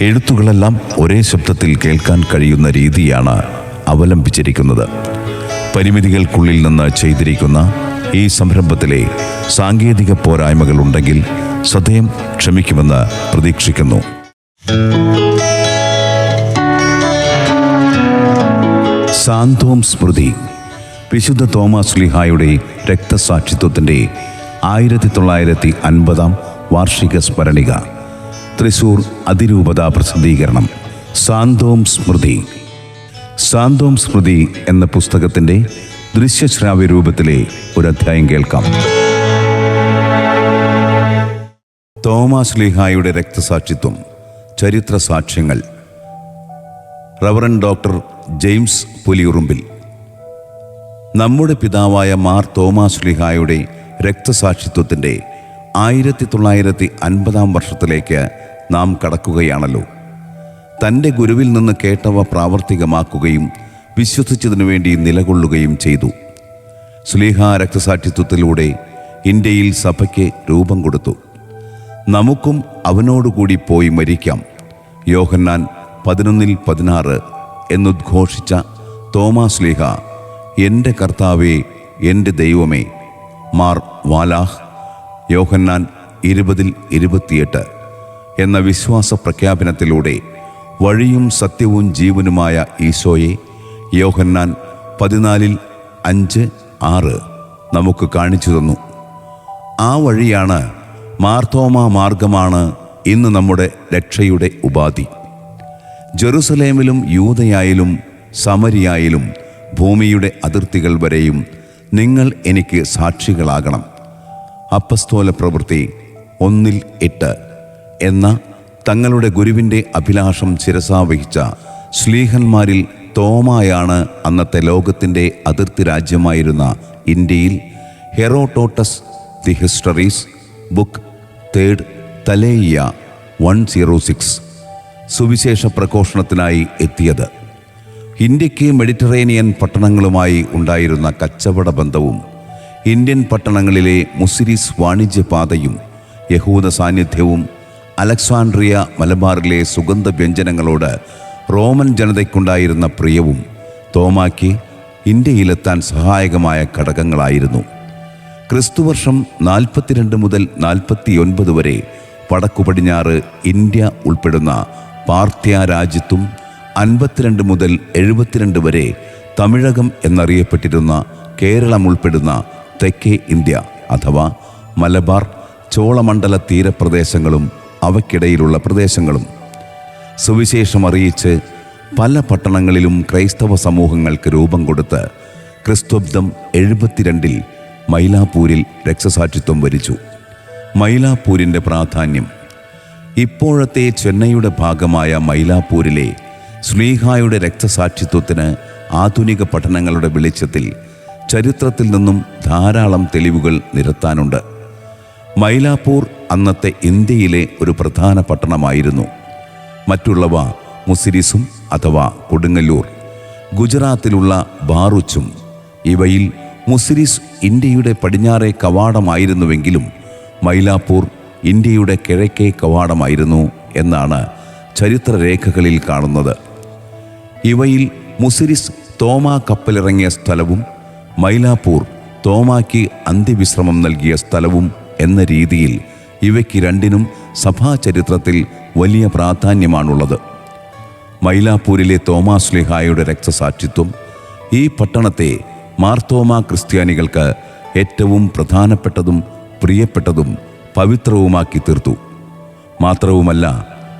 എഴുത്തുകളെല്ലാം ഒരേ ശബ്ദത്തിൽ കേൾക്കാൻ കഴിയുന്ന രീതിയാണ് അവലംബിച്ചിരിക്കുന്നത്. പരിമിതികൾക്കുള്ളിൽ നിന്ന് ചെയ്തിരിക്കുന്ന ഈ സംരംഭത്തിലെ സാങ്കേതിക പോരായ്മകളുണ്ടെങ്കിൽ സദയം ക്ഷമിക്കുമെന്ന് പ്രതീക്ഷിക്കുന്നു. സാന്തോം സ്മൃതി. വിശുദ്ധ തോമസ് ലിഹായുടെ രക്തസാക്ഷിത്വത്തിന്റെ ആയിരത്തി തൊള്ളായിരത്തി അൻപതാം വാർഷിക സ്മരണിക. തൃശൂർ അതിരൂപത പ്രസിദ്ധീകരണം. സാന്തോം സ്മൃതി. സാന്തോം സ്മൃതി എന്ന പുസ്തകത്തിന്റെ ദൃശ്യശ്രാവ്യ രൂപത്തിലെ ഒരു അധ്യായം കേൾക്കാം. തോമാസ് ലിഹായുടെ രക്തസാക്ഷിത്വം ചരിത്ര സാക്ഷ്യങ്ങൾ. Reverend doctor James Puliyurumbil. നമ്മുടെ പിതാവായ മാർ തോമാസ് ലിഹായുടെ രക്തസാക്ഷിത്വത്തിന്റെ ആയിരത്തി തൊള്ളായിരത്തി അൻപതാം വർഷത്തിലേക്ക് നാം കടക്കുകയാണല്ലോ. തന്റെ ഗുരുവിൽ നിന്ന് കേട്ടവ പ്രാവർത്തികമാക്കുകയും വിശ്വസിച്ചതിനു വേണ്ടി നിലകൊള്ളുകയും ചെയ്തു. സ്ലീഹ രക്തസാക്ഷിത്വത്തിലൂടെ ഇന്ത്യയിൽ സഭയ്ക്ക് രൂപം കൊടുത്തു. നമുക്കും അവനോടുകൂടി പോയി മരിക്കാം. യോഹന്നാൻ പതിനൊന്നിൽ പതിനാറ് എന്നുദ്ഘോഷിച്ച തോമാസ് ലീഹ എന്റെ കർത്താവേ എന്റെ ദൈവമേ മാർ വാലാഹ് യോഹന്നാൻ ഇരുപതിൽ ഇരുപത്തിയെട്ട്. എന്ന വിശ്വാസ പ്രഖ്യാപനത്തിലൂടെ വഴിയും സത്യവും ജീവനുമായ ഈശോയെ യോഹന്നാൻ പതിനാലിൽ അഞ്ച് ആറ് നമുക്ക് കാണിച്ചു തന്നു. ആ വഴിയാണ് മാർത്തോമ മാർഗമാണ് ഇന്ന് നമ്മുടെ രക്ഷയുടെ ഉപാധി. ജെറുസലേമിലും യൂതയായാലും സമരിയായാലും ഭൂമിയുടെ അതിർത്തികൾ വരെയും നിങ്ങൾ എനിക്ക് സാക്ഷികളാകണം. അപ്പസ്തോല പ്രവൃത്തി ഒന്നിൽ എട്ട്. എന്ന തങ്ങളുടെ ഗുരുവിന്റെ അഭിലാഷം ചിരസാവഹിച്ച ശ്ലീഹന്മാരിൽ തോമായാണ് അന്നത്തെ ലോകത്തിന്റെ അതിർത്തി രാജ്യമായിരുന്ന ഇന്ത്യയിൽ Herodotus the histories book third തലേയ one zero six സുവിശേഷ പ്രഘോഷണത്തിനായി എത്തിയത്. ഇന്ത്യയ്ക്ക് മെഡിറ്ററേനിയൻ പട്ടണങ്ങളുമായി ഉണ്ടായിരുന്ന കച്ചവട ബന്ധവും ഇന്ത്യൻ പട്ടണങ്ങളിലെ മുസിരിസ് വാണിജ്യപാതയും യഹൂദ സാന്നിധ്യവും അലക്സാൻഡ്രിയ മലബാറിലെ സുഗന്ധ വ്യഞ്ജനങ്ങളോട് റോമൻ ജനതയ്ക്കുണ്ടായിരുന്ന പ്രിയവും തോമാക്ക് ഇന്ത്യയിലെത്താൻ സഹായകമായ ഘടകങ്ങളായിരുന്നു. ക്രിസ്തുവർഷം നാൽപ്പത്തിരണ്ട് മുതൽ നാൽപ്പത്തിയൊൻപത് വരെ വടക്കു പടിഞ്ഞാറ് ഇന്ത്യ ഉൾപ്പെടുന്ന പാർത്യ രാജ്യത്തും അൻപത്തിരണ്ട് മുതൽ എഴുപത്തിരണ്ട് വരെ തമിഴകം എന്നറിയപ്പെട്ടിരുന്ന കേരളം ഉൾപ്പെടുന്ന തെക്കേ ഇന്ത്യ അഥവാ മലബാർ ചോളമണ്ഡല തീരപ്രദേശങ്ങളും അവയ്ക്കിടയിലുള്ള പ്രദേശങ്ങളും. സുവിശേഷം അറിയിച്ച് പല പട്ടണങ്ങളിലും ക്രൈസ്തവ സമൂഹങ്ങൾക്ക് രൂപം കൊടുത്ത് ക്രിസ്തുബ്ദം എഴുപത്തിരണ്ടിൽ മൈലാപ്പൂരിൽ രക്തസാക്ഷിത്വം വരിച്ചു. മൈലാപ്പൂരിന്റെ പ്രാധാന്യം ഇപ്പോഴത്തെ ചെന്നൈയുടെ ഭാഗമായ മൈലാപ്പൂരിലെ സ്നേഹായുടെ രക്തസാക്ഷിത്വത്തിന് ആധുനിക പഠനങ്ങളുടെ വെളിച്ചത്തിൽ ചരിത്രത്തിൽ നിന്നും ധാരാളം തെളിവുകൾ നിരത്താനുണ്ട്. മൈലാപ്പൂർ അന്നത്തെ ഇന്ത്യയിലെ ഒരു പ്രധാന പട്ടണമായിരുന്നു. മറ്റുള്ളവ മുസിരിസും അഥവാ കൊടുങ്ങല്ലൂർ ഗുജറാത്തിലുള്ള ബാറുച്ചും ഇവയിൽ മുസിരിസ് ഇന്ത്യയുടെ പടിഞ്ഞാറെ കവാടമായിരുന്നുവെങ്കിലും മൈലാപ്പൂർ ഇന്ത്യയുടെ കിഴക്കേ കവാടമായിരുന്നു എന്നാണ് ചരിത്രരേഖകളിൽ കാണുന്നത്. ഇവയിൽ മുസിരിസ് തോമ കപ്പലിറങ്ങിയ സ്ഥലവും മൈലാപ്പൂർ തോമാക്ക് അന്ത്യവിശ്രമം നൽകിയ സ്ഥലവും എന്ന രീതിയിൽ ഇവയ്ക്ക് രണ്ടിനും സഭാചരിത്രത്തിൽ വലിയ പ്രാധാന്യമാണുള്ളത്. മൈലാപ്പൂരിലെ തോമാസ് ലിഹായുടെ രക്തസാക്ഷിത്വം ഈ പട്ടണത്തെ മാർത്തോമ ക്രിസ്ത്യാനികൾക്ക് ഏറ്റവും പ്രധാനപ്പെട്ടതും പ്രിയപ്പെട്ടതും പവിത്രവുമാക്കി തീർത്തു. മാത്രവുമല്ല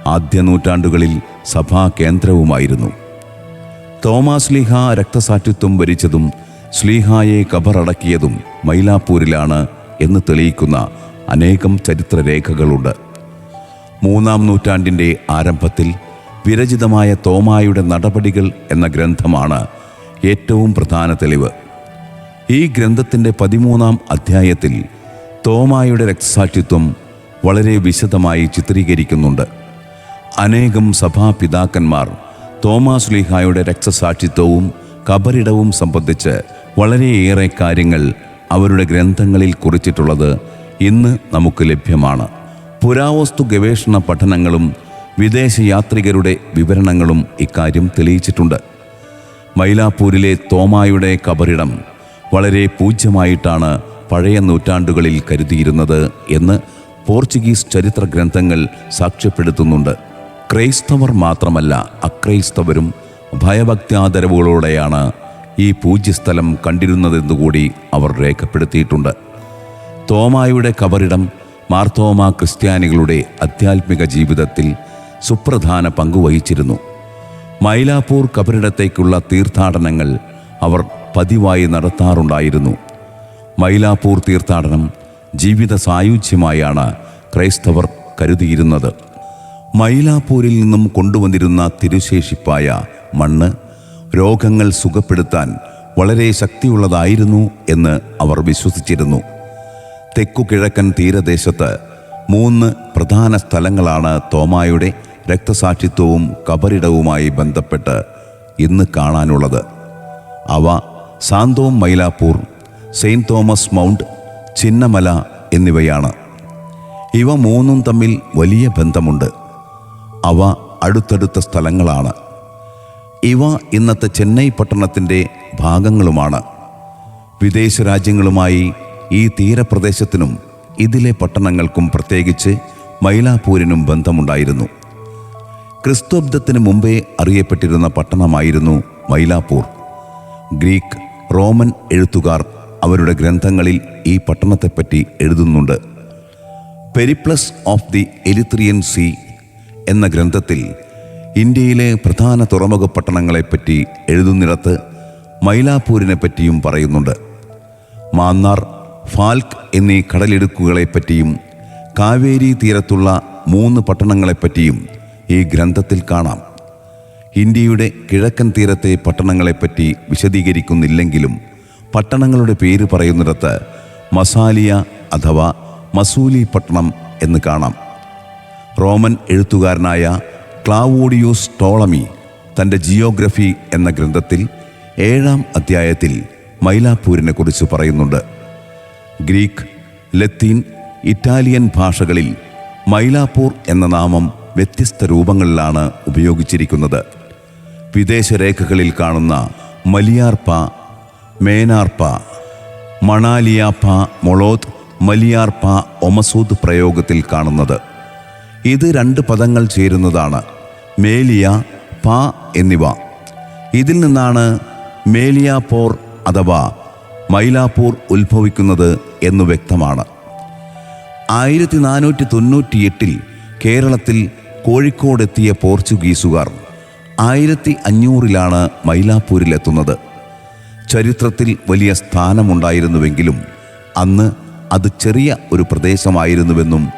ആദ്യ നൂറ്റാണ്ടുകളിൽ സഭാ കേന്ദ്രവുമായിരുന്നു തോമാസ് ലീഹ രക്തസാക്ഷിത്വം വരിച്ചതും സ്ലീഹായെ കബറടക്കിയതും മൈലാപ്പൂരിലാണ് എന്ന് തെളിയിക്കുന്ന അനേകം ചരിത്രരേഖകളുണ്ട്. മൂന്നാം നൂറ്റാണ്ടിന്റെ ആരംഭത്തിൽ വിരചിതമായ തോമായുടെ നടപടികൾ എന്ന ഗ്രന്ഥമാണ് ഏറ്റവും പ്രധാന തെളിവ്. ഈ ഗ്രന്ഥത്തിന്റെ പതിമൂന്നാം അധ്യായത്തിൽ തോമായുടെ രക്തസാക്ഷിത്വം വളരെ വിശദമായി ചിത്രീകരിക്കുന്നുണ്ട്. അനേകം സഭാപിതാക്കന്മാർ തോമാസ് ലീഹായുടെ രക്തസാക്ഷിത്വവും കബറിടവും സംബന്ധിച്ച് വളരെയേറെ കാര്യങ്ങൾ അവരുടെ ഗ്രന്ഥങ്ങളിൽ കുറിച്ചിട്ടുള്ളത് ഇന്ന് നമുക്ക് ലഭ്യമാണ്. പുരാവസ്തു ഗവേഷണ പഠനങ്ങളും വിദേശ യാത്രികരുടെ വിവരണങ്ങളും ഇക്കാര്യം തെളിയിച്ചിട്ടുണ്ട്. മൈലാപ്പൂരിലെ തോമായുടെ കബറിടം വളരെ പൂജ്യമായിട്ടാണ് പഴയ നൂറ്റാണ്ടുകളിൽ കരുതിയിരുന്നത് എന്ന് പോർച്ചുഗീസ് ചരിത്ര ഗ്രന്ഥങ്ങൾ സാക്ഷ്യപ്പെടുത്തുന്നുണ്ട്. ക്രൈസ്തവർ മാത്രമല്ല അക്രൈസ്തവരും ഭയഭക്ത്യാദരവുകളോടെയാണ് ഈ പൂജ്യസ്ഥലം കണ്ടിരുന്നതെന്നുകൂടി അവർ രേഖപ്പെടുത്തിയിട്ടുണ്ട്. തോമായുടെ കബറിടം മാർത്തോമ ക്രിസ്ത്യാനികളുടെ ആധ്യാത്മിക ജീവിതത്തിൽ സുപ്രധാന പങ്കുവഹിച്ചിരുന്നു മൈലാപ്പൂർ കബറിടത്തേക്കുള്ള തീർത്ഥാടനങ്ങൾ അവർ പതിവായി നടത്താറുണ്ടായിരുന്നു. മൈലാപ്പൂർ തീർത്ഥാടനം ജീവിത സായുജ്യമായാണ് ക്രൈസ്തവർ കരുതിയിരുന്നത്. മൈലാപ്പൂരിൽ നിന്നും കൊണ്ടുവന്നിരുന്ന തിരുശേഷിപ്പായ മണ്ണ് രോഗങ്ങൾ സുഖപ്പെടുത്താൻ വളരെ ശക്തിയുള്ളതായിരുന്നു എന്ന് അവർ വിശ്വസിച്ചിരുന്നു. തെക്കുകിഴക്കൻ തീരദേശത്ത് മൂന്ന് പ്രധാന സ്ഥലങ്ങളാണ് തോമായുടെ രക്തസാക്ഷിത്വവും കബറിടവുമായി ബന്ധപ്പെട്ട് ഇന്ന് കാണാനുള്ളത്. അവ Santhome Mylapore Saint Thomas Mount Chinnamala എന്നിവയാണ്. ഇവ മൂന്നും തമ്മിൽ വലിയ ബന്ധമുണ്ട്. അവ അടുത്തടുത്ത സ്ഥലങ്ങളാണ്. ഇവ ഇന്നത്തെ ചെന്നൈ പട്ടണത്തിന്റെ ഭാഗങ്ങളുമാണ്. വിദേശ രാജ്യങ്ങളുമായി ഈ തീരപ്രദേശത്തിനും ഇതിലെ പട്ടണങ്ങൾക്കും പ്രത്യേകിച്ച് മൈലാപ്പൂരിനും ബന്ധമുണ്ടായിരുന്നു. ക്രിസ്തുബ്ദത്തിന് മുമ്പേ അറിയപ്പെട്ടിരുന്ന പട്ടണമായിരുന്നു മൈലാപ്പൂർ. ഗ്രീക്ക് റോമൻ എഴുത്തുകാർ അവരുടെ ഗ്രന്ഥങ്ങളിൽ ഈ പട്ടണത്തെപ്പറ്റി എഴുതുന്നുണ്ട്. Periplus of the Erythraean Sea എന്ന ഗ്രന്ഥത്തിൽ ഇന്ത്യയിലെ പ്രധാന തുറമുഖ പട്ടണങ്ങളെപ്പറ്റി എഴുതുന്നിടത്ത് മൈലാപ്പൂരിനെ പറ്റിയും പറയുന്നുണ്ട്. മാന്നാർ ഫാൽക്ക് എന്നീ കടലിടുക്കുകളെപ്പറ്റിയും കാവേരി തീരത്തുള്ള മൂന്ന് പട്ടണങ്ങളെപ്പറ്റിയും ഈ ഗ്രന്ഥത്തിൽ കാണാം. ഇന്ത്യയുടെ കിഴക്കൻ തീരത്തെ പട്ടണങ്ങളെപ്പറ്റി വിശദീകരിക്കുന്നില്ലെങ്കിലും പട്ടണങ്ങളുടെ പേര് പറയുന്നിടത്ത് മസാലിയ അഥവാ മസൂലി പട്ടണം എന്ന് കാണാം. റോമൻ എഴുത്തുകാരനായ ക്ലാവോഡിയൂസ് ടോളമി തന്റെ ജിയോഗ്രഫി എന്ന ഗ്രന്ഥത്തിൽ ഏഴാം അധ്യായത്തിൽ മൈലാപ്പൂരിനെ കുറിച്ച് പറയുന്നുണ്ട്. ഗ്രീക്ക് ലത്തീൻ ഇറ്റാലിയൻ ഭാഷകളിൽ മൈലാപ്പൂർ എന്ന നാമം വ്യത്യസ്ത രൂപങ്ങളിലാണ് ഉപയോഗിച്ചിരിക്കുന്നത്. വിദേശ രേഖകളിൽ കാണുന്ന മലിയാർപ്പ മേനാർപ്പ മണാലിയാപ്പ മൊളോത് മലിയാർപ്പ ഒമസൂദ് പ്രയോഗത്തിൽ കാണുന്നത്. ഇത് രണ്ട് പദങ്ങൾ ചേരുന്നതാണ്. മേലിയ പ എന്നിവ. ഇതിൽ നിന്നാണ് മേലിയാപോർ അഥവാ മൈലാപ്പൂർ ഉത്ഭവിക്കുന്നത് എന്നു വ്യക്തമാണ്. ആയിരത്തി നാനൂറ്റി തൊണ്ണൂറ്റിയെട്ടിൽ കേരളത്തിൽ കോഴിക്കോടെത്തിയ പോർച്ചുഗീസുകാർ ആയിരത്തി അഞ്ഞൂറിലാണ് മൈലാപ്പൂരിലെത്തുന്നത് ചരിത്രത്തിൽ വലിയ സ്ഥാനമുണ്ടായിരുന്നുവെങ്കിലും അന്ന് അത് ചെറിയ ഒരു പ്രദേശമായിരുന്നുവെന്നും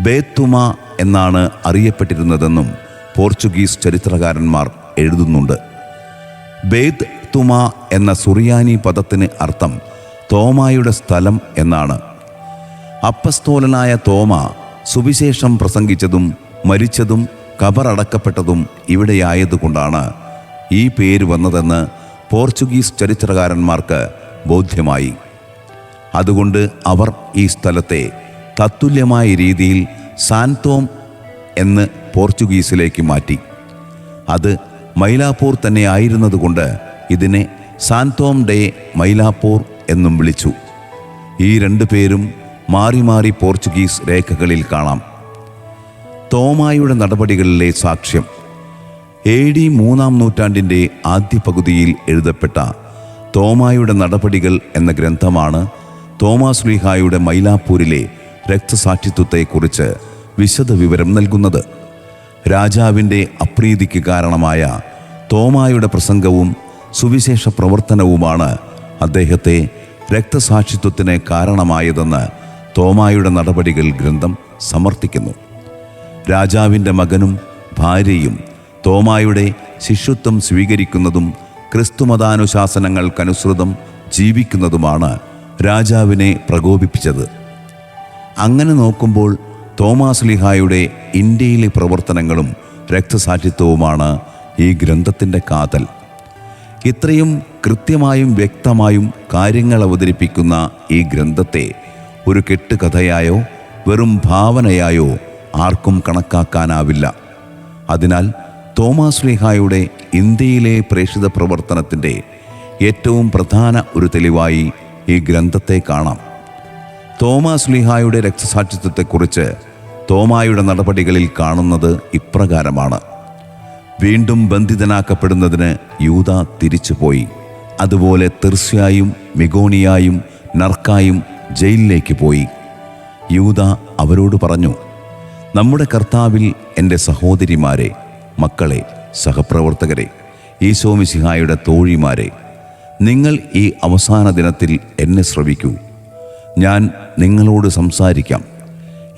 ബേത്തുമ എന്നാണ് അറിയപ്പെട്ടിരുന്നതെന്നും പോർച്ചുഗീസ് ചരിത്രകാരന്മാർ എഴുതുന്നുണ്ട്. ബേത് തുമ എന്ന സുറിയാനി പദത്തിന് അർത്ഥം തോമായുടെ സ്ഥലം എന്നാണ്. അപ്പസ്തോലനായ തോമ സുവിശേഷം പ്രസംഗിച്ചതും മരിച്ചതും കബറടക്കപ്പെട്ടതും ഇവിടെയായതുകൊണ്ടാണ് ഈ പേര് വന്നതെന്ന് പോർച്ചുഗീസ് ചരിത്രകാരന്മാർക്ക് ബോധ്യമായി. അതുകൊണ്ട് അവർ ഈ സ്ഥലത്തെ തത്തുല്യമായ രീതിയിൽ സാൻതോം എന്ന് പോർച്ചുഗീസിലേക്ക് മാറ്റി. അത് മൈലാപ്പൂർ തന്നെ ആയിരുന്നതുകൊണ്ട് ഇതിനെ സാൻതോം ഡേ മൈലാപ്പൂർ എന്നും വിളിച്ചു. ഈ രണ്ടു പേരും മാറി മാറി പോർച്ചുഗീസ് രേഖകളിൽ കാണാം. തോമായുടെ നടപടികളിലെ സാക്ഷ്യം. എ ഡി മൂന്നാം നൂറ്റാണ്ടിന്റെ ആദ്യ പകുതിയിൽ എഴുതപ്പെട്ട തോമായുടെ നടപടികൾ എന്ന ഗ്രന്ഥമാണ് തോമാസ് ലീഹായുടെ മൈലാപ്പൂരിലെ രക്തസാക്ഷിത്വത്തെക്കുറിച്ച് വിശദ വിവരം നൽകുന്നത്. രാജാവിന്റെ അപ്രീതിക്ക് കാരണമായ തോമായുടെ പ്രസംഗവും സുവിശേഷ പ്രവർത്തനവുമാണ് അദ്ദേഹത്തെ രക്തസാക്ഷിത്വത്തിന് കാരണമായതെന്ന് തോമായുടെ നടപടികൾ ഗ്രന്ഥം സമർത്ഥിക്കുന്നു. രാജാവിന്റെ മകനും ഭാര്യയും തോമായുടെ ശിഷ്യത്വം സ്വീകരിക്കുന്നതും ക്രിസ്തുമതാനുശാസനങ്ങൾക്കനുസൃതം ജീവിക്കുന്നതുമാണ് രാജാവിനെ പ്രകോപിപ്പിച്ചത്. അങ്ങനെ നോക്കുമ്പോൾ തോമാസ് ലിഹായുടെ ഇന്ത്യയിലെ പ്രവർത്തനങ്ങളും രക്തസാക്ഷിത്വവുമാണ് ഈ ഗ്രന്ഥത്തിന്റെ കാതൽ. ഇത്രയും കൃത്യമായും വ്യക്തമായും കാര്യങ്ങൾ അവതരിപ്പിക്കുന്ന ഈ ഗ്രന്ഥത്തെ ഒരു കെട്ടുകഥയായോ വെറും ഭാവനയായോ ആർക്കും കണക്കാക്കാനാവില്ല. അതിനാൽ തോമസ് ലീഹായുടെ ഇന്ത്യയിലെ പ്രേക്ഷിത പ്രവർത്തനത്തിന്റെ ഏറ്റവും പ്രധാന ഒരു തെളിവായി ഈ ഗ്രന്ഥത്തെ കാണാം. തോമസ് ലിഹായുടെ രക്തസാക്ഷിത്വത്തെക്കുറിച്ച് തോമായുടെ നടപടികളിൽ കാണുന്നത് ഇപ്രകാരമാണ്. വീണ്ടും ബന്ധിതനാക്കപ്പെടുന്നതിന് യൂത തിരിച്ചുപോയി. അതുപോലെ തീർച്ചയായും മിഗോണിയായും നർക്കായും ജയിലിലേക്ക് പോയി. യൂത അവരോട് പറഞ്ഞു നമ്മുടെ കർത്താവിൽ എന്റെ സഹോദരിമാരെ മക്കളെ സഹപ്രവർത്തകരെ ഈശോമിസിഹായുടെ തോഴിമാരെ നിങ്ങൾ ഈ അവസാന ദിനത്തിൽ എന്നെ ശ്രവിക്കൂ. ഞാൻ നിങ്ങളോട് സംസാരിക്കാം.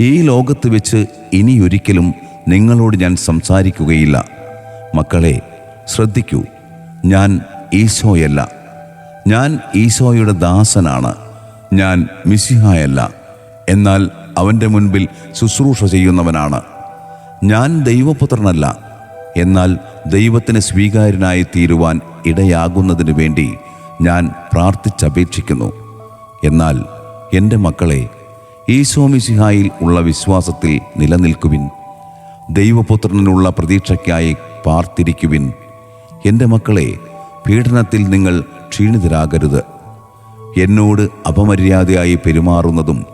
ഈ ലോകത്ത് വെച്ച് ഇനിയൊരിക്കലും നിങ്ങളോട് ഞാൻ സംസാരിക്കുകയില്ല. മക്കളെ ശ്രദ്ധിക്കൂ ഞാൻ ഈശോയല്ല. ഞാൻ ഈശോയുടെ ദാസനാണ്. ഞാൻ മിസിഹായല്ല എന്നാൽ അവന്റെ മുൻപിൽ ശുശ്രൂഷ ചെയ്യുന്നവനാണ്. ഞാൻ ദൈവപുത്രനല്ല. എന്നാൽ ദൈവത്തിന് സ്വീകാര്യനായി തീരുവാൻ ഇടയാകുന്നതിന് വേണ്ടി ഞാൻ പ്രാർത്ഥിച്ചപേക്ഷിക്കുന്നു. എന്നാൽ എന്റെ മക്കളെ ഈശോമിസിഹായിൽ ഉള്ള വിശ്വാസത്തിൽ നിലനിൽക്കുവിൻ. ദൈവപുത്രനുള്ള പ്രതീക്ഷയ്ക്കായി പാർത്തിരിക്കുവിൻ. എന്റെ മക്കളെ പീഡനത്തിൽ നിങ്ങൾ ക്ഷീണിതരാകരുത്. എന്നോട് അപമര്യാദയായി പെരുമാറുന്നതും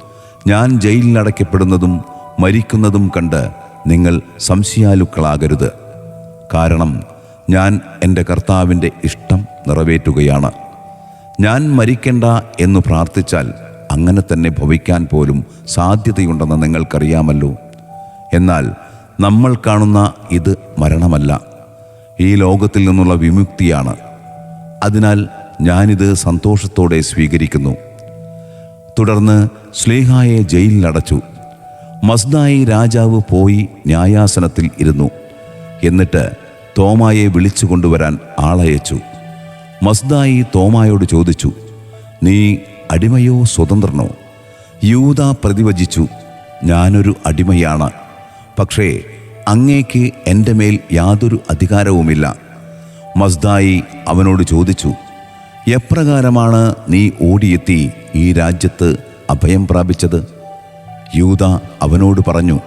ഞാൻ ജയിലിൽ അടയ്ക്കപ്പെടുന്നതും മരിക്കുന്നതും കണ്ട് നിങ്ങൾ സംശയാലുക്കളാകരുത്. കാരണം ഞാൻ എന്റെ കർത്താവിന്റെ ഇഷ്ടം നിറവേറ്റുകയാണ്. ഞാൻ മരിക്കണ്ട എന്ന് പ്രാർത്ഥിച്ചാൽ അങ്ങനെ തന്നെ ഭവിക്കാൻ പോലും സാധ്യതയുണ്ടെന്ന് നിങ്ങൾക്കറിയാമല്ലോ. എന്നാൽ നമ്മൾ കാണുന്ന ഇത് മരണമല്ല. ഈ ലോകത്തിൽ നിന്നുള്ള വിമുക്തിയാണ്. അതിനാൽ ഞാനിത് സന്തോഷത്തോടെ സ്വീകരിക്കുന്നു. തുടർന്ന് സ്ലേഹായെ ജയിലിലടച്ചു. മസ്ദായി രാജാവ് പോയി ന്യായാസനത്തിൽ ഇരുന്നു. എന്നിട്ട് തോമായെ വിളിച്ചു കൊണ്ടുവരാൻ ആളയച്ചു. മസ്ദായി തോമായോട് ചോദിച്ചു നീ അടിമയോ സ്വതന്ത്രനോ? യൂത പ്രതിവചിച്ചു ഞാനൊരു അടിമയാണ്. പക്ഷേ അങ്ങേക്ക് എന്റെ മേൽ യാതൊരു അധികാരവുമില്ല. മസ്ദായി അവനോട് ചോദിച്ചു എപ്രകാരമാണ് നീ ഓടിയെത്തി ഈ രാജ്യത്ത് അഭയം പ്രാപിച്ചത്? യൂത അവനോട് പറഞ്ഞു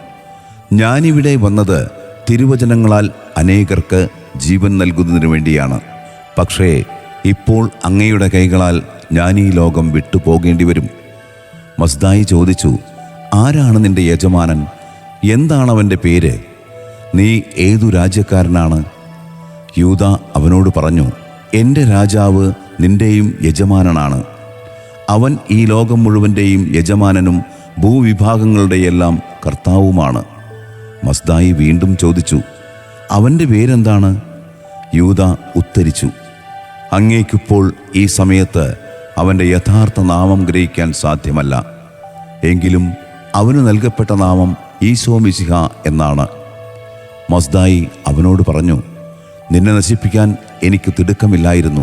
ഞാനിവിടെ വന്നത് തിരുവചനങ്ങളാൽ അനേകർക്ക് ജീവൻ നൽകുന്നതിനു വേണ്ടിയാണ്. പക്ഷേ ഇപ്പോൾ അങ്ങയുടെ കൈകളാൽ ഞാൻ ഈ ലോകം വിട്ടുപോകേണ്ടി വരും മസ്ദായി ചോദിച്ചു ആരാണ് നിന്റെ യജമാനൻ? എന്താണ് അവന്റെ പേര്? നീ ഏതു രാജ്യക്കാരനാണ്? യൂത അവനോട് പറഞ്ഞു എന്റെ രാജാവ് നിന്റെയും യജമാനനാണ്. അവൻ ഈ ലോകം മുഴുവന്റെയും യജമാനനും ഭൂവിഭാഗങ്ങളുടെയെല്ലാം കർത്താവുമാണ്. മസ്ദായി വീണ്ടും ചോദിച്ചു അവന്റെ പേരെന്താണ്? യൂത ഉത്തരിച്ചു അങ്ങേക്കിപ്പോൾ ഈ സമയത്ത് അവന്റെ യഥാർത്ഥ നാമം ഗ്രഹിക്കാൻ സാധ്യമല്ല. എങ്കിലും അവന് നൽകപ്പെട്ട നാമം ഈശോ മിശിഹ എന്നാണ്. മസ്ദായി അവനോട് പറഞ്ഞു നിന്നെ നശിപ്പിക്കാൻ എനിക്ക് തിടുക്കമില്ലായിരുന്നു.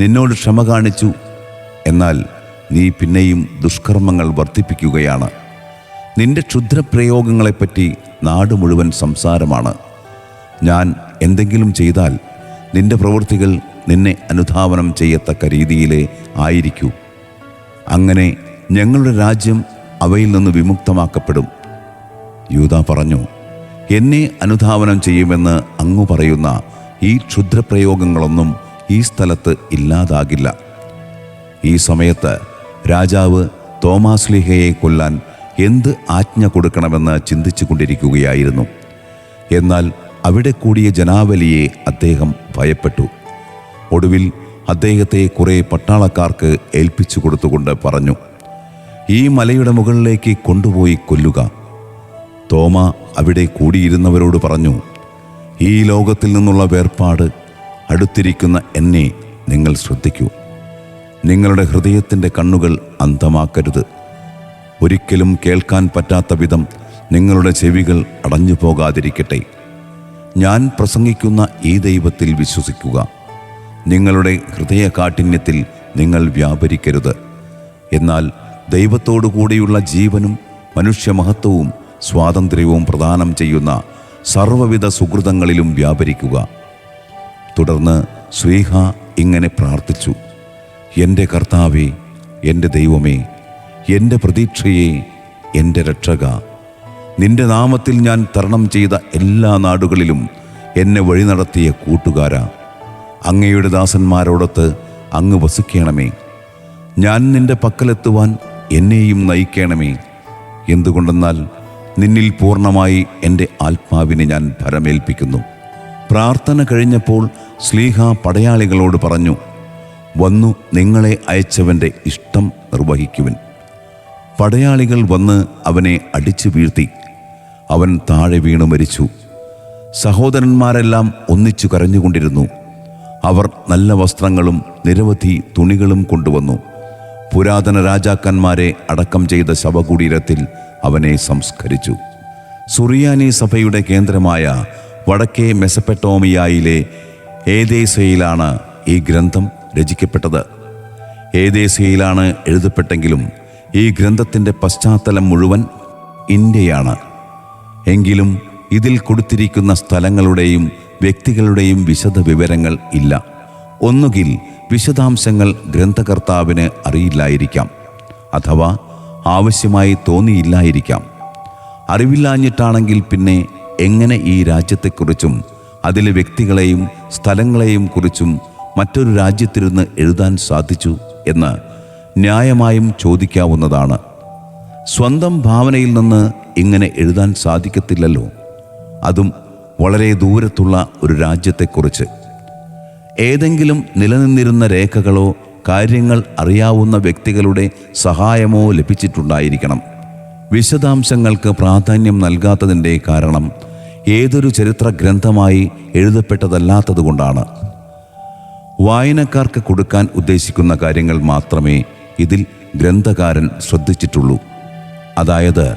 നിന്നോട് ക്ഷമ കാണിച്ചു. എന്നാൽ നീ പിന്നെയും ദുഷ്കർമ്മങ്ങൾ വർദ്ധിപ്പിക്കുകയാണ്. നിന്റെ ക്ഷുദ്രപ്രയോഗങ്ങളെപ്പറ്റി നാട് മുഴുവൻ സംസാരമാണ്. ഞാൻ എന്തെങ്കിലും ചെയ്താൽ നിന്റെ പ്രവൃത്തികൾ നിന്നെ അനുധാവനം ചെയ്യത്തക്ക രീതിയിലേ ആയിരിക്കൂ. അങ്ങനെ ഞങ്ങളുടെ രാജ്യം അവയിൽ നിന്ന് വിമുക്തമാക്കപ്പെടും. യൂത പറഞ്ഞു എന്നെ അനുധാവനം ചെയ്യുമെന്ന് അങ്ങു പറയുന്ന ഈ ക്ഷുദ്രപ്രയോഗങ്ങളൊന്നും ഈ സ്ഥലത്ത് ഇല്ലാതാകില്ല. ഈ സമയത്ത് രാജാവ് തോമാസ്ലിഹയെ കൊല്ലാൻ എന്ത് ആജ്ഞ കൊടുക്കണമെന്ന് ചിന്തിച്ചു കൊണ്ടിരിക്കുകയായിരുന്നു എന്നാൽ അവിടെ കൂടിയ ജനാവലിയെ അദ്ദേഹം ഭയപ്പെട്ടു. ഒടുവിൽ അദ്ദേഹത്തെ കുറേ പട്ടാളക്കാർക്ക് ഏൽപ്പിച്ചു കൊടുത്തുകൊണ്ട് പറഞ്ഞു ഈ മലയുടെ മുകളിലേക്ക് കൊണ്ടുപോയി കൊല്ലുക. തോമ അവിടെ കൂടിയിരുന്നവരോട് പറഞ്ഞു ഈ ലോകത്തിൽ നിന്നുള്ള വേർപാട് അടുത്തിരിക്കുന്ന എന്നെ നിങ്ങൾ ശ്രദ്ധിക്കൂ. നിങ്ങളുടെ ഹൃദയത്തിന്റെ കണ്ണുകൾ അന്ധമാക്കരുത്. ഒരിക്കലും കേൾക്കാൻ പറ്റാത്ത വിധം നിങ്ങളുടെ ചെവികൾ അടഞ്ഞു പോകാതിരിക്കട്ടെ. ഞാൻ പ്രസംഗിക്കുന്ന ഈ ദൈവത്തിൽ വിശ്വസിക്കുക. നിങ്ങളുടെ ഹൃദയ കാഠിന്യത്തിൽ നിങ്ങൾ വ്യാപരിക്കരുത്. എന്നാൽ ദൈവത്തോടു കൂടിയുള്ള ജീവനും മനുഷ്യമഹത്വവും സ്വാതന്ത്ര്യവും പ്രദാനം ചെയ്യുന്ന സർവവിധ സുഹൃതങ്ങളിലും വ്യാപരിക്കുക. തുടർന്ന് സ്വീഹ ഇങ്ങനെ പ്രാർത്ഥിച്ചു. എന്റെ കർത്താവേ എന്റെ ദൈവമേ എന്റെ പ്രതീക്ഷയെ എന്റെ രക്ഷക നിന്റെ നാമത്തിൽ ഞാൻ തരണം ചെയ്ത എല്ലാ നാടുകളിലും എന്നെ വഴി നടത്തിയ കൂട്ടുകാരാ. അങ്ങയുടെ ദാസന്മാരോടൊത്ത് അങ്ങ് വസിക്കണമേ. ഞാൻ നിന്റെ പക്കലെത്തുവാൻ എന്നെയും നയിക്കണമേ. എന്തുകൊണ്ടെന്നാൽ നിന്നിൽ പൂർണമായി എന്റെ ആത്മാവിനെ ഞാൻ ഭരമേൽപ്പിക്കുന്നു. പ്രാർത്ഥന കഴിഞ്ഞപ്പോൾ സ്ലീഹ പടയാളികളോട് പറഞ്ഞു വന്നു നിങ്ങളെ അയച്ചവന്റെ ഇഷ്ടം നിർവഹിക്കുവിൻ. പടയാളികൾ വന്ന് അവനെ അടിച്ചു വീഴ്ത്തി. അവൻ താഴെ വീണു മരിച്ചു. സഹോദരന്മാരെല്ലാം ഒന്നിച്ചു കരഞ്ഞുകൊണ്ടിരുന്നു. അവർ നല്ല വസ്ത്രങ്ങളും നിരവധി തുണികളും കൊണ്ടുവന്നു. പുരാതന രാജാക്കന്മാരെ അടക്കം ചെയ്ത ശവകുടീരത്തിൽ അവനെ സംസ്കരിച്ചു. സുറിയാനി സഭയുടെ കേന്ദ്രമായ വടക്കേ മെസപ്പെട്ടോമിയായിലെ ഏതേസയിലാണ് ഈ ഗ്രന്ഥം രചിക്കപ്പെട്ടത്. ഏതേസയിലാണ് എഴുതപ്പെട്ടെങ്കിലും ഈ ഗ്രന്ഥത്തിന്റെ പശ്ചാത്തലം മുഴുവൻ ഇന്ത്യയാണ്. എങ്കിലും ഇതിൽ കൊടുത്തിരിക്കുന്ന സ്ഥലങ്ങളുടെയും വ്യക്തികളുടെയും വിശദ വിവരങ്ങൾ ഇല്ല. ഒന്നുകിൽ വിശദാംശങ്ങൾ ഗ്രന്ഥകർത്താവിന് അറിയില്ലായിരിക്കാം. അഥവാ ആവശ്യമായി തോന്നിയില്ലായിരിക്കാം. അറിവില്ലാഞ്ഞിട്ടാണെങ്കിൽ പിന്നെ എങ്ങനെ ഈ രാജ്യത്തെക്കുറിച്ചും അതിലെ വ്യക്തികളെയും സ്ഥലങ്ങളെയും കുറിച്ചും മറ്റൊരു രാജ്യത്തിരുന്ന് എഴുതാൻ സാധിച്ചു എന്ന് ന്യായമായും ചോദിക്കാവുന്നതാണ്. സ്വന്തം ഭാവനയിൽ നിന്ന് ഇങ്ങനെ എഴുതാൻ സാധിക്കത്തില്ലല്ലോ. അതും വളരെ ദൂരത്തുള്ള ഒരു രാജ്യത്തെക്കുറിച്ച്. ഏതെങ്കിലും നിലനിന്നിരുന്ന രേഖകളോ കാര്യങ്ങൾ അറിയാവുന്ന വ്യക്തികളുടെ സഹായമോ ലഭിച്ചിട്ടുണ്ടായിരിക്കണം. വിശദാംശങ്ങൾക്ക് പ്രാധാന്യം നൽകാത്തതിന്റെ കാരണം ഏതൊരു ചരിത്ര ഗ്രന്ഥമായി എഴുതപ്പെട്ടതല്ലാത്തതുകൊണ്ടാണ്. വായനക്കാർക്ക് കൊടുക്കാൻ ഉദ്ദേശിക്കുന്ന കാര്യങ്ങൾ മാത്രമേ ഇതിൽ ഗ്രന്ഥകാരൻ ശ്രദ്ധിച്ചിട്ടുള്ളൂ. അതായത്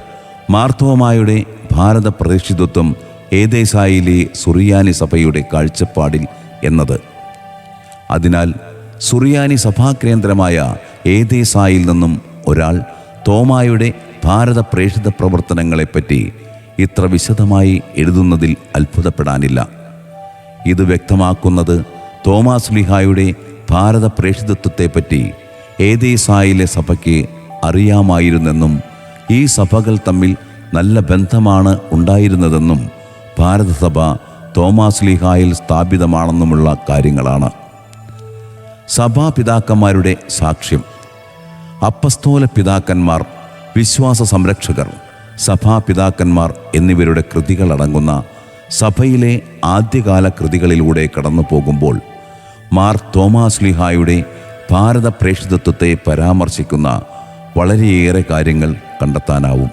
മാർത്തോമായുടെ ഭാരത പ്രതിഷ്ഠിതത്വം ഏതേസായിലെ സുറിയാനി സഭയുടെ കാഴ്ചപ്പാടിൽ എന്നത്. അതിനാൽ സുറിയാനി സഭാകേന്ദ്രമായ ഏതേസായിൽ നിന്നും ഒരാൾ തോമായുടെ ഭാരത പ്രേഷിത പ്രവർത്തനങ്ങളെപ്പറ്റി ഇത്ര വിശദമായി എഴുതുന്നതിൽ അത്ഭുതപ്പെടാനില്ല. ഇത് വ്യക്തമാക്കുന്നത് തോമാസ് ലിഹായുടെ ഭാരത പ്രേഷിതത്വത്തെപ്പറ്റി ഏതേസായിലെ സഭയ്ക്ക് അറിയാമായിരുന്നെന്നും ഈ സഭകൾ തമ്മിൽ നല്ല ബന്ധമാണ് ഉണ്ടായിരുന്നതെന്നും ഭാരതസഭ തോമാസ് ലിഹായിൽ സ്ഥാപിതമാണെന്നുമുള്ള കാര്യങ്ങളാണ്. സഭാപിതാക്കന്മാരുടെ സാക്ഷ്യം. അപ്പസ്തോല പിതാക്കന്മാർ വിശ്വാസ സംരക്ഷകർ സഭാപിതാക്കന്മാർ എന്നിവരുടെ കൃതികളടങ്ങുന്ന സഭയിലെ ആദ്യകാല കൃതികളിലൂടെ കടന്നു പോകുമ്പോൾ മാർ തോമാസ് ലിഹായുടെ ഭാരത പ്രേക്ഷിതത്വത്തെ പരാമർശിക്കുന്ന വളരെയേറെ കാര്യങ്ങൾ കണ്ടെത്താനാവും.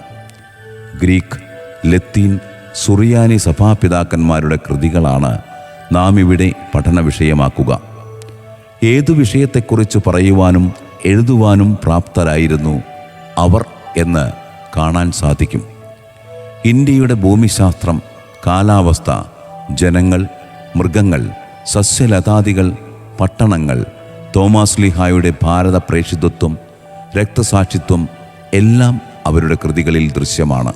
ഗ്രീക്ക് ലത്തീൻ സുറിയാനി സഭാപിതാക്കന്മാരുടെ കൃതികളാണ് നാം ഇവിടെ പഠന വിഷയമാക്കുക ഏതു വിഷയത്തെക്കുറിച്ച് പറയുവാനും എഴുതുവാനും പ്രാപ്തരായിരുന്നു അവർ എന്ന് കാണാൻ സാധിക്കും. ഇന്ത്യയുടെ ഭൂമിശാസ്ത്രം കാലാവസ്ഥ ജനങ്ങൾ മൃഗങ്ങൾ സസ്യലതാദികൾ പട്ടണങ്ങൾ തോമാസ് ലിഹായുടെ ഭാരത പ്രേക്ഷിതത്വം രക്തസാക്ഷിത്വം എല്ലാം അവരുടെ കൃതികളിൽ ദൃശ്യമാണ്.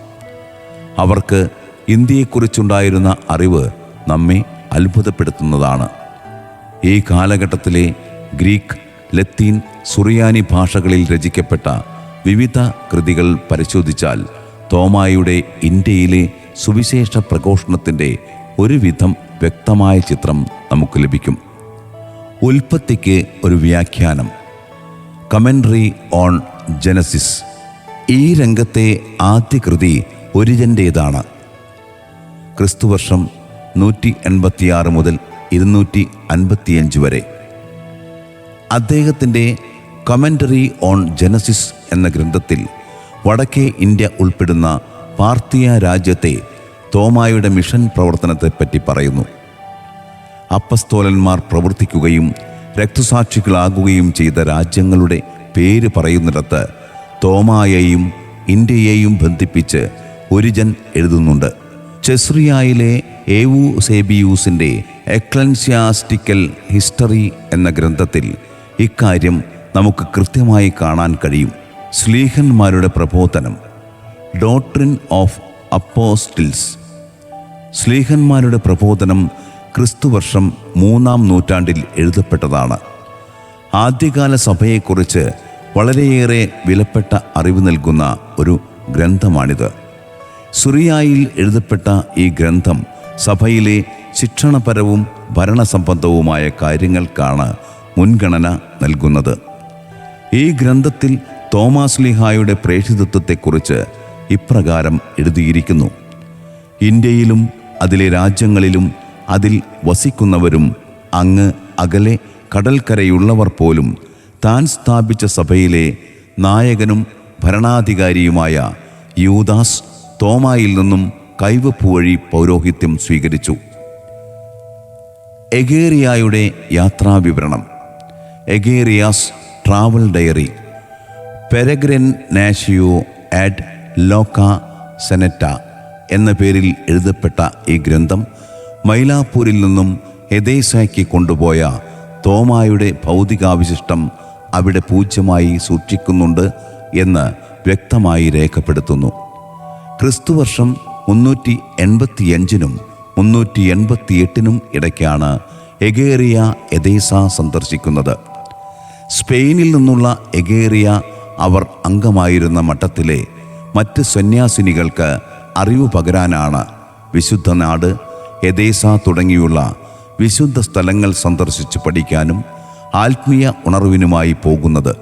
അവർക്ക് ഇന്ത്യയെക്കുറിച്ചുണ്ടായിരുന്ന അറിവ് നമ്മെ അത്ഭുതപ്പെടുത്തുന്നതാണ്. ഈ കാലഘട്ടത്തിലെ ഗ്രീക്ക് ലത്തീൻ സുറിയാനി ഭാഷകളിൽ രചിക്കപ്പെട്ട വിവിധ കൃതികൾ പരിശോധിച്ചാൽ തോമായുടെ ഇന്ത്യയിലെ സുവിശേഷ പ്രഘോഷണത്തിന്റെ ഒരുവിധം വ്യക്തമായ ചിത്രം നമുക്ക് ലഭിക്കും. ഉൽപ്പത്തിക്ക് ഒരു വ്യാഖ്യാനം. Commentary on Genesis. ഈ രംഗത്തെ ആദ്യ കൃതി ഒരിജന്റേതാണ്. ക്രിസ്തുവർഷം നൂറ്റി എൺപത്തിയാറ് മുതൽ ഇരുന്നൂറ്റി അൻപത്തിയഞ്ച് വരെ. അദ്ദേഹത്തിന്റെ കമന്ററി ഓൺ ജനസിസ് എന്ന ഗ്രന്ഥത്തിൽ വടക്കേ ഇന്ത്യ ഉൾപ്പെടുന്ന പാർത്തിയ രാജ്യത്തെ തോമായുടെ മിഷൻ പ്രവർത്തനത്തെപ്പറ്റി പറയുന്നു. അപ്പസ്തോലന്മാർ പ്രവർത്തിക്കുകയും രക്തസാക്ഷികളാകുകയും ചെയ്ത രാജ്യങ്ങളുടെ പേര് പറയുന്നിടത്ത് തോമായെയും ഇന്ത്യയെയും ബന്ധിപ്പിച്ച് ഒരു ജൻ എഴുതുന്നുണ്ട്. ചെസ്രിയായിലെ ഏവു സേബിയൂസിന്റെ എക്ലൻസ്യാസ്റ്റിക്കൽ ഹിസ്റ്ററി എന്ന ഗ്രന്ഥത്തിൽ ഇക്കാര്യം നമുക്ക് കൃത്യമായി കാണാൻ കഴിയും. സ്ലീഹന്മാരുടെ പ്രബോധനം. Doctrine of apostles. സ്ലീഹന്മാരുടെ പ്രബോധനം ക്രിസ്തുവർഷം മൂന്നാം നൂറ്റാണ്ടിൽ എഴുതപ്പെട്ടതാണ്. ആദ്യകാല സഭയെക്കുറിച്ച് വളരെയേറെ വിലപ്പെട്ട അറിവ് നൽകുന്ന ഒരു ഗ്രന്ഥമാണിത്. സുറിയായിൽ എഴുതപ്പെട്ട ഈ ഗ്രന്ഥം സഭയിലെ ശിക്ഷണപരവും ഭരണസംബന്ധവുമായ കാര്യങ്ങൾക്കാണ് മുൻഗണന നൽകുന്നത്. ഈ ഗ്രന്ഥത്തിൽ തോമാസ് ലിഹായുടെ പ്രേഷിതത്വത്തെക്കുറിച്ച് ഇപ്രകാരം എഴുതിയിരിക്കുന്നു. ഇന്ത്യയിലും അതിലെ രാജ്യങ്ങളിലും അതിൽ വസിക്കുന്നവരും അങ്ങ് അകലെ കടൽക്കരയുള്ളവർ പോലും താൻ സ്ഥാപിച്ച സഭയിലെ നായകനും ഭരണാധികാരിയുമായ യൂദാസ് തോമായിൽ നിന്നും കൈവപ്പ് വഴി പൗരോഹിത്യം സ്വീകരിച്ചു. എഗേറിയായുടെ യാത്രാവിവരണം. എഗേറിയാസ് ട്രാവൽ ഡയറി. പെരഗ്രൻ നാഷിയോ ആറ്റ് ലോക്ക സെനറ്റ എന്ന പേരിൽ എഴുതപ്പെട്ട ഈ ഗ്രന്ഥം മൈലാപ്പൂരിൽ നിന്നും എദേസായ്ക്ക് കൊണ്ടുപോയ തോമായുടെ ഭൗതികാവശിഷ്ടം അവിടെ പൂജ്യമായി സൂക്ഷിക്കുന്നുണ്ട് എന്ന് വ്യക്തമായി രേഖപ്പെടുത്തുന്നു. ക്രിസ്തുവർഷം മുന്നൂറ്റി എൺപത്തിയഞ്ചിനും മുന്നൂറ്റി എൺപത്തിയെട്ടിനും ഇടയ്ക്കാണ് എഗേറിയ എദേസ സന്ദർശിക്കുന്നത്. സ്പെയിനിൽ നിന്നുള്ള എഗേറിയ അവർ അംഗമായിരുന്ന മഠത്തിലെ മറ്റ് സന്യാസിനികൾക്ക് അറിവ് പകരാനാണ് വിശുദ്ധ നാട് എദേസ തുടങ്ങിയുള്ള വിശുദ്ധ സ്ഥലങ്ങൾ സന്ദർശിച്ച് പഠിക്കാനും ആത്മീയ ഉണർവിനുമായി പോകുന്നത്.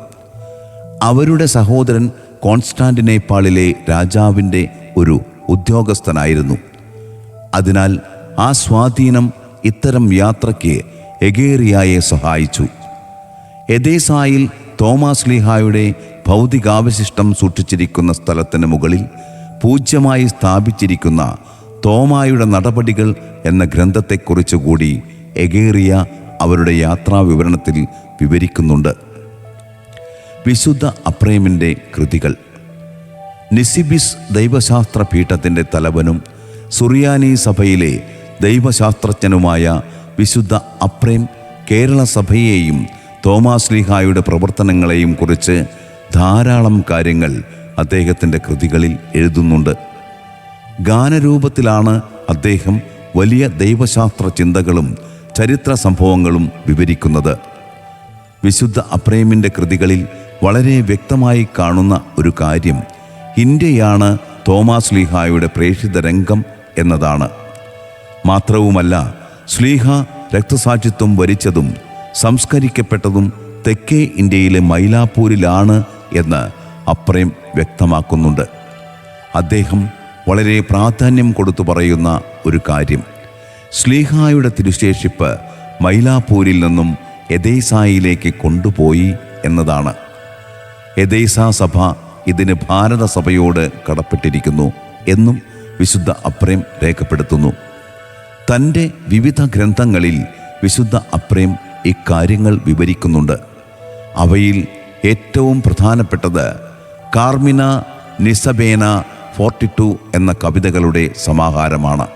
അവരുടെ സഹോദരൻ കോൺസ്റ്റാന്റിനേപ്പാളിലെ രാജാവിന്റെ ഒരു ഉദ്യോഗസ്ഥനായിരുന്നു. അതിനാൽ ആ സ്വാധീനം ഇത്തരം യാത്രയ്ക്ക് എഗേറിയായെ സഹായിച്ചു. എദേസായിൽ തോമാസ് ലീഹായുടെ ഭൗതികാവശിഷ്ടം സൂക്ഷിച്ചിരിക്കുന്ന സ്ഥലത്തിന് മുകളിൽ പൂജ്യമായി സ്ഥാപിച്ചിരിക്കുന്ന തോമായുടെ നടപടികൾ എന്ന ഗ്രന്ഥത്തെക്കുറിച്ച് കൂടി എഗേറിയ അവരുടെ യാത്രാ വിവരണത്തിൽ വിവരിക്കുന്നുണ്ട്. വിശുദ്ധ അപ്രേമിന്റെ കൃതികൾ. നിസിബിസ് ദൈവശാസ്ത്ര പീഠത്തിന്റെ തലവനും സുറിയാനി സഭയിലെ ദൈവശാസ്ത്രജ്ഞനുമായ വിശുദ്ധ അപ്രേം കേരള സഭയെയും തോമാസ് ലീഹായുടെ പ്രവർത്തനങ്ങളെയും കുറിച്ച് ധാരാളം കാര്യങ്ങൾ അദ്ദേഹത്തിന്റെ കൃതികളിൽ എഴുതുന്നുണ്ട്. ഗാനരൂപത്തിലാണ് അദ്ദേഹം വലിയ ദൈവശാസ്ത്ര ചിന്തകളും ചരിത്ര സംഭവങ്ങളും വിവരിക്കുന്നത്. വിശുദ്ധ അപ്രേമിന്റെ കൃതികളിൽ വളരെ വ്യക്തമായി കാണുന്ന ഒരു കാര്യം ഇന്ത്യയാണ് തോമാസ് ലീഹായുടെ പ്രേക്ഷിത രംഗം എന്നതാണ്. മാത്രവുമല്ല സ്ലീഹ രക്തസാക്ഷിത്വം വരിച്ചതും സംസ്കരിക്കപ്പെട്ടതും തെക്കേ ഇന്ത്യയിലെ മൈലാപ്പൂരിലാണ് എന്ന് അപ്രയം വ്യക്തമാക്കുന്നുണ്ട്. അദ്ദേഹം വളരെ പ്രാധാന്യം കൊടുത്തു പറയുന്ന ഒരു കാര്യം. സ്ലീഹായുടെ തിരുശേഷിപ്പ് മൈലാപ്പൂരിൽ നിന്നും എദേസായിലേക്ക് കൊണ്ടുപോയി എന്നതാണ്. എദേസ സഭ ഇതിന് ഭാരത സഭയോട് കടപ്പെട്ടിരിക്കുന്നു എന്നും വിശുദ്ധ അപ്രേം രേഖപ്പെടുത്തുന്നു. തന്റെ വിവിധ ഗ്രന്ഥങ്ങളിൽ വിശുദ്ധ അപ്രേം ഇക്കാര്യങ്ങൾ വിവരിക്കുന്നുണ്ട്. അവയിൽ ഏറ്റവും പ്രധാനപ്പെട്ടത് കാർമിന നിസബേന ഫോർട്ടി ടു എന്ന കവിതകളുടെ സമാഹാരമാണ്.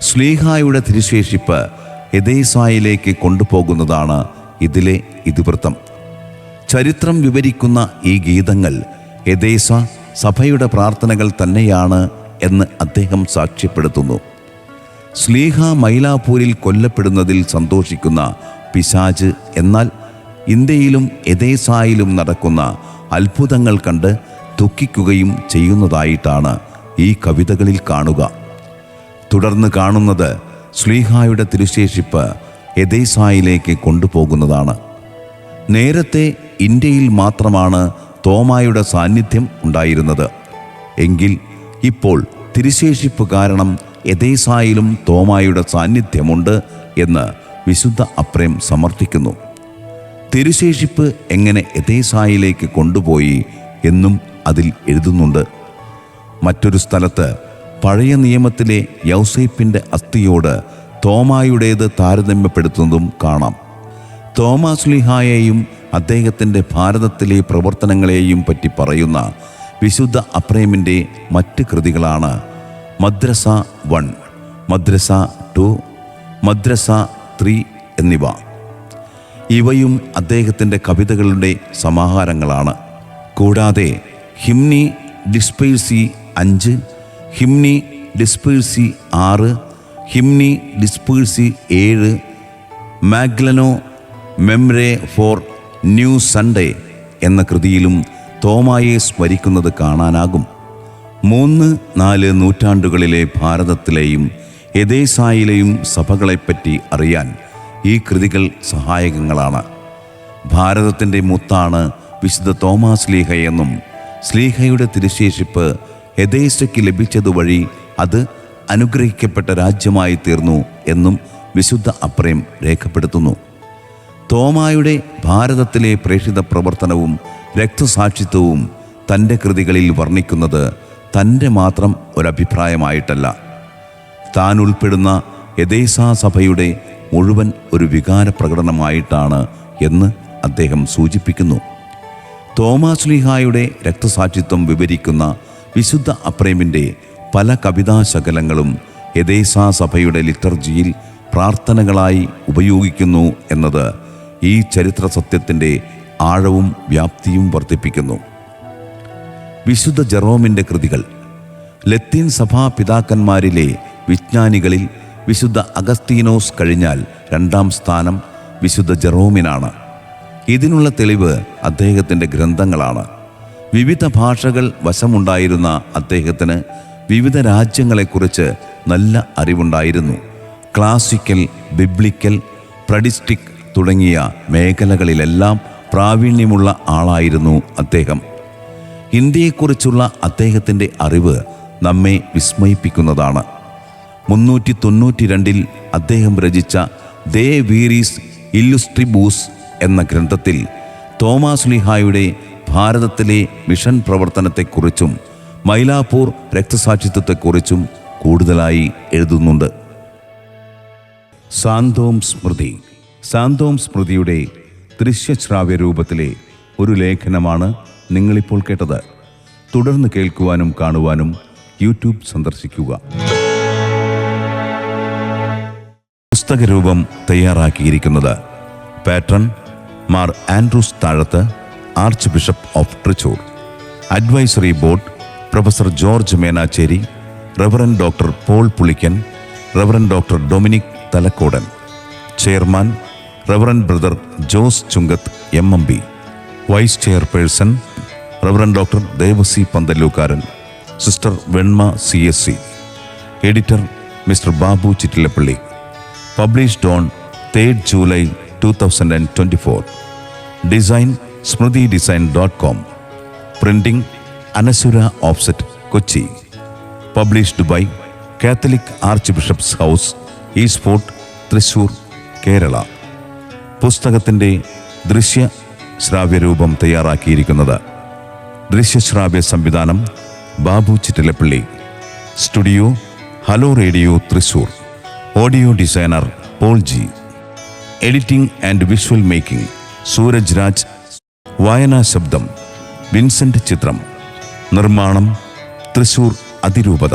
സ്ലീഹായുടെ തിരുശേഷിപ്പ് എതേസായിലേക്ക് കൊണ്ടുപോകുന്നതാണ് ഇതിലെ ഇതിവൃത്തം. ചരിത്രം വിവരിക്കുന്ന ഈ ഗീതങ്ങൾ എദേസ സഭയുടെ പ്രാർത്ഥനകൾ തന്നെയാണ് എന്ന് അദ്ദേഹം സാക്ഷ്യപ്പെടുത്തുന്നു. സ്ലീഹ മൈലാപൂരിൽ കൊല്ലപ്പെടുന്നതിൽ സന്തോഷിക്കുന്ന പിശാജ് എന്നാൽ ഇന്ത്യയിലും എദേസായിലും നടക്കുന്ന അത്ഭുതങ്ങൾ കണ്ട് ദുഃഖിക്കുകയും ചെയ്യുന്നതായിട്ടാണ് ഈ കവിതകളിൽ കാണുക. തുടർന്ന് കാണുന്നത് സ്ലീഹായുടെ തിരുശേഷിപ്പ് എദേസായിലേക്ക് കൊണ്ടുപോകുന്നതാണ്. നേരത്തെ ഇന്ത്യയിൽ മാത്രമാണ് തോമായുടെ സാന്നിധ്യം ഉണ്ടായിരുന്നത്. എങ്കിൽ ഇപ്പോൾ തിരുശേഷിപ്പ് കാരണം എതേസായിലും തോമായുടെ സാന്നിധ്യമുണ്ട് എന്ന് വിശുദ്ധ അപ്രേം സമർത്ഥിക്കുന്നു. തിരുശേഷിപ്പ് എങ്ങനെ എതേസായിലേക്ക് കൊണ്ടുപോയി എന്നും അതിൽ എഴുതുന്നുണ്ട്. മറ്റൊരു സ്ഥലത്ത് പഴയ നിയമത്തിലെ യൗസേപ്പിന്റെ അസ്ഥിയോട് തോമായുടേത് താരതമ്യപ്പെടുത്തുന്നതും കാണാം. തോമാസ്ലിഹായെയും അദ്ദേഹത്തിന്റെ ഭാരതത്തിലെ പ്രവർത്തനങ്ങളെയും പറ്റി പറയുന്ന വിശുദ്ധ അപ്രേമിന്റെ മറ്റ് കൃതികളാണ് മദ്രസ വൺ മദ്രസ ടു മദ്രസ ത്രീ എന്നിവ. ഇവയും അദ്ദേഹത്തിന്റെ കവിതകളുടെ സമാഹാരങ്ങളാണ്. കൂടാതെ ഹിംനി ഡിസ്പേഴ്സി അഞ്ച് ഹിംനി ഡിസ്പേഴ്സി ആറ് ഹിംനി ഡിസ്പേഴ്സി ഏഴ് മാഗ്ലനോ മെമ്രേ ഫോർ ന്യൂ സൺഡേ എന്ന കൃതിയിലും തോമായെ സ്മരിക്കുന്നത് കാണാനാകും. മൂന്ന് നാല് നൂറ്റാണ്ടുകളിലെ ഭാരതത്തിലെയും എതേസായിലെയും സഭകളെപ്പറ്റി അറിയാൻ ഈ കൃതികൾ സഹായകങ്ങളാണ്. ഭാരതത്തിന്റെ മുത്താണ് വിശുദ്ധ തോമാസ് സ്ലീഹയെന്നും സ്ലീഹയുടെ തിരുശേഷിപ്പ് യഥേശയ്ക്ക് ലഭിച്ചതുവഴി അത് അനുഗ്രഹിക്കപ്പെട്ട രാജ്യമായി തീർന്നു എന്നും വിശുദ്ധ അപ്രയം രേഖപ്പെടുത്തുന്നു. തോമായുടെ ഭാരതത്തിലെ പ്രേക്ഷിത പ്രവർത്തനവും രക്തസാക്ഷിത്വവും തന്റെ കൃതികളിൽ വർണിക്കുന്നത് തന്റെ മാത്രം ഒരഭിപ്രായമായിട്ടല്ല. താൻ ഉൾപ്പെടുന്ന യഥേസാ സഭയുടെ മുഴുവൻ ഒരു വികാര പ്രകടനമായിട്ടാണ് എന്ന് അദ്ദേഹം സൂചിപ്പിക്കുന്നു. തോമാസ്ലിഹായുടെ രക്തസാക്ഷിത്വം വിവരിക്കുന്ന വിശുദ്ധ അപ്രേമിന്റെ പല കവിതാശകലങ്ങളും യഥേസാ സഭയുടെ ലിറ്റർജിയിൽ പ്രാർത്ഥനകളായി ഉപയോഗിക്കുന്നു എന്നത് ഈ ചരിത്ര സത്യത്തിന്റെ ആഴവും വ്യാപ്തിയും വർദ്ധിപ്പിക്കുന്നു. വിശുദ്ധ ജെറോമിന്റെ കൃതികൾ ലത്തീൻ സഭാ പിതാക്കന്മാരിലെ വിജ്ഞാനികളിൽ വിശുദ്ധ അഗസ്തീനോസ് കഴിഞ്ഞാൽ രണ്ടാം സ്ഥാനം വിശുദ്ധ ജെറോമിനാണ്. ഇതിനുള്ള തെളിവ് അദ്ദേഹത്തിന്റെ ഗ്രന്ഥങ്ങളാണ്. വിവിധ ഭാഷകൾ വശമുണ്ടായിരുന്ന അദ്ദേഹത്തിന് വിവിധ രാജ്യങ്ങളെക്കുറിച്ച് നല്ല അറിവുണ്ടായിരുന്നു. ക്ലാസിക്കൽ ബിബ്ലിക്കൽ പ്രഡിസ്റ്റിക് തുടങ്ങിയ മേഖലകളിലെല്ലാം പ്രാവീണ്യമുള്ള ആളായിരുന്നു അദ്ദേഹം. ഇന്ത്യയെക്കുറിച്ചുള്ള അദ്ദേഹത്തിന്റെ അറിവ് നമ്മെ വിസ്മയിപ്പിക്കുന്നതാണ്. മുന്നൂറ്റി തൊണ്ണൂറ്റി രണ്ടിൽ അദ്ദേഹം രചിച്ച ദേ വീരീസ് ഇല്ലുസ്ട്രിബൂസ് എന്ന ഗ്രന്ഥത്തിൽ തോമാസ് ലിഹായുടെ ഭാരതത്തിലെ മിഷൻ പ്രവർത്തനത്തെക്കുറിച്ചും മൈലാപ്പൂർ രക്തസാക്ഷിത്വത്തെക്കുറിച്ചും കൂടുതലായി എഴുതുന്നുണ്ട്. സാന്തോം സ്മൃതി. സാന്തോം സ്മൃതിയുടെ ദൃശ്യശ്രാവ്യ രൂപത്തിലെ ഒരു ലേഖനമാണ് നിങ്ങളിപ്പോൾ കേട്ടത്. തുടർന്ന് കേൾക്കുവാനും കാണുവാനും യൂട്യൂബ് സന്ദർശിക്കുക. പുസ്തകരൂപം തയ്യാറാക്കിയിരിക്കുന്നത് patron Mar Andrews Thazhath archbishop of Trichur advisory board professor George Menachery reverend doctor Paul Pulikkan reverend doctor Dominic Thalakkodan chairman reverend brother Jose Chungath M M B vice chairperson reverend doctor Devassy Panthallookkaran sister Venma C S C editor mister Babu Chittilappally published on third July two thousand and twenty four design Smriti design dot com printing Anasura offset Kochi published by Catholic arch bishops house east fort Thrissur Kerala പുസ്തകത്തിന്റെ ദൃശ്യ ശ്രാവ്യരൂപം തയ്യാറാക്കിയിരിക്കുന്നത്. ദൃശ്യശ്രാവ്യ സംവിധാനം Babu Chittilappally. Studio hello radio Thrissur. Audio designer Paul G. Editing and visual making Sooraj Raj. വായനാ ശബ്ദം Vincent ചിത്രം. നിർമ്മാണം തൃശൂർ അതിരൂപത.